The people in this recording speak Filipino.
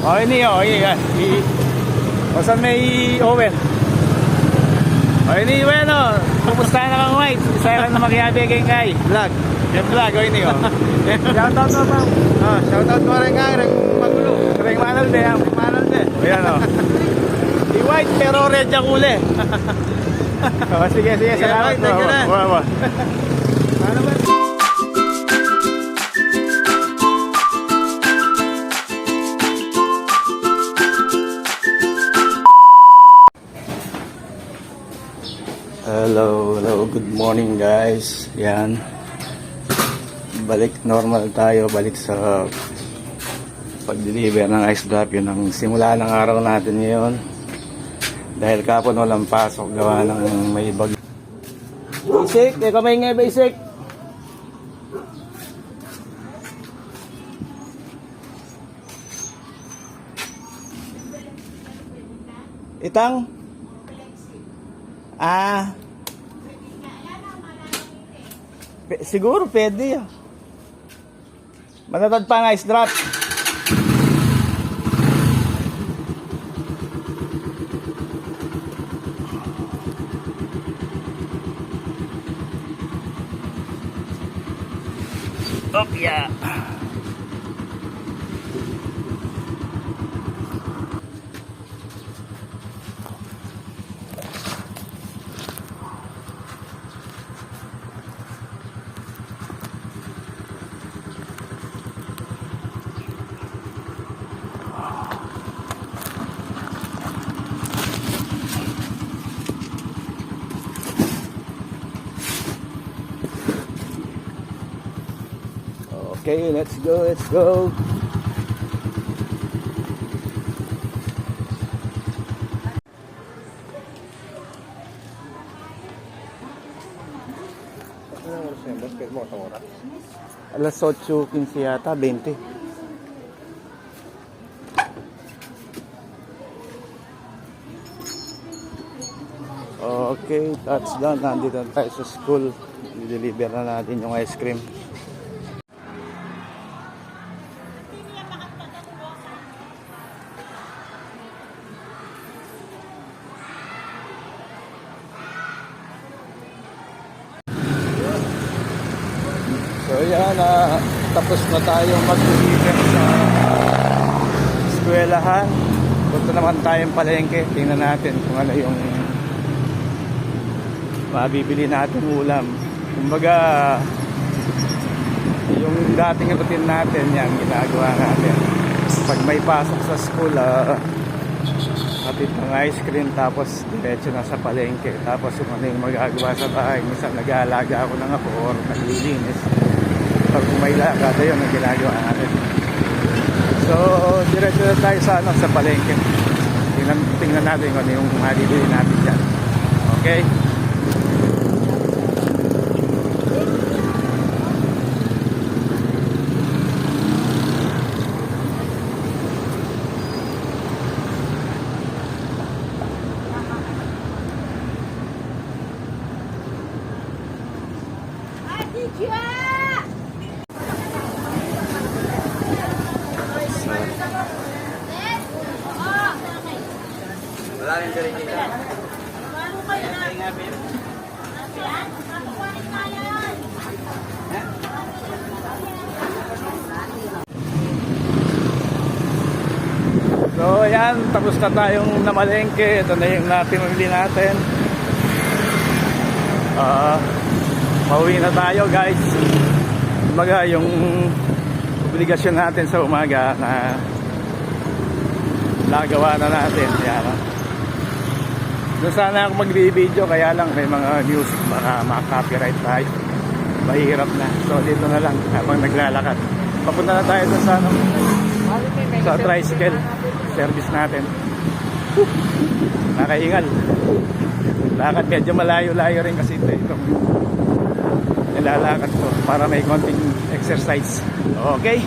Okay niyo, okay yan. I, o saan may Owen? Okay ni bueno, kumusta na kang white? Isa lang na makihabi kay kay. Vlog. Yung vlog, okay niyo. Shoutout na bang. Ah, shoutout mo rin nga, rin magulo. Kring Manal de, ang Manal din. Ayan o. Di white pero red yung uli. oh, sige, sige, salamat. White, thank you na. Wow, wow. Ano ba? Good morning guys. Yan. Balik normal tayo, balik sa pag-deliver ng ice drop. Yun ang simula ng araw natin ngayon. Dahil kapon walang pasok, gawa ng may bag. Basic, eh kamay nga basic. Itang? Ah. Pe- siguro pwede. Matatad pa ice drop. Oh, yeah. Okay, let's go, let's go. Alas 8.15 yata, 20. Okay, touchdown. Nandito na tayo sa school. I-deliver na natin yung ice cream. So yan, ah, tapos na tayo mag-deliver sa eskwelahan. Punta naman tayong palengke. Tingnan natin kung ano yung mabibili natin ulam. Kumbaga, yung dating routine natin, yan, ginagawa natin. Pag may pasok sa school, ah, hatid ng ice cream, tapos diretso na sa palengke. Tapos kung ano yung magagawa sa bahay, minsan nag-aalaga ako ng ako or naglilinis. Pag may lakad, ayun ang ginagawa natin. So, diretso na tayo sa, ano, sa palengke. Tingnan, tingnan natin kung ano yung mabibili natin dyan. Okay? Wala rin diri kita. So ayan, tapos na tayong namalengke. Ito na yung natinuli natin. Ah, pauwi na tayo guys. Kumbaga yung obligasyon natin sa umaga na nagawa na natin. Yan. ah. Doon sana ako mag-video kaya lang may mga news baka maka-copyright tayo. Mahirap na. So dito na lang habang naglalakad. Papunta na tayo sa ano, sa tricycle service natin. Nakaingal. Lakad medyo malayo-layo rin kasi ito itong nilalakad ko para may konting exercise. Okay?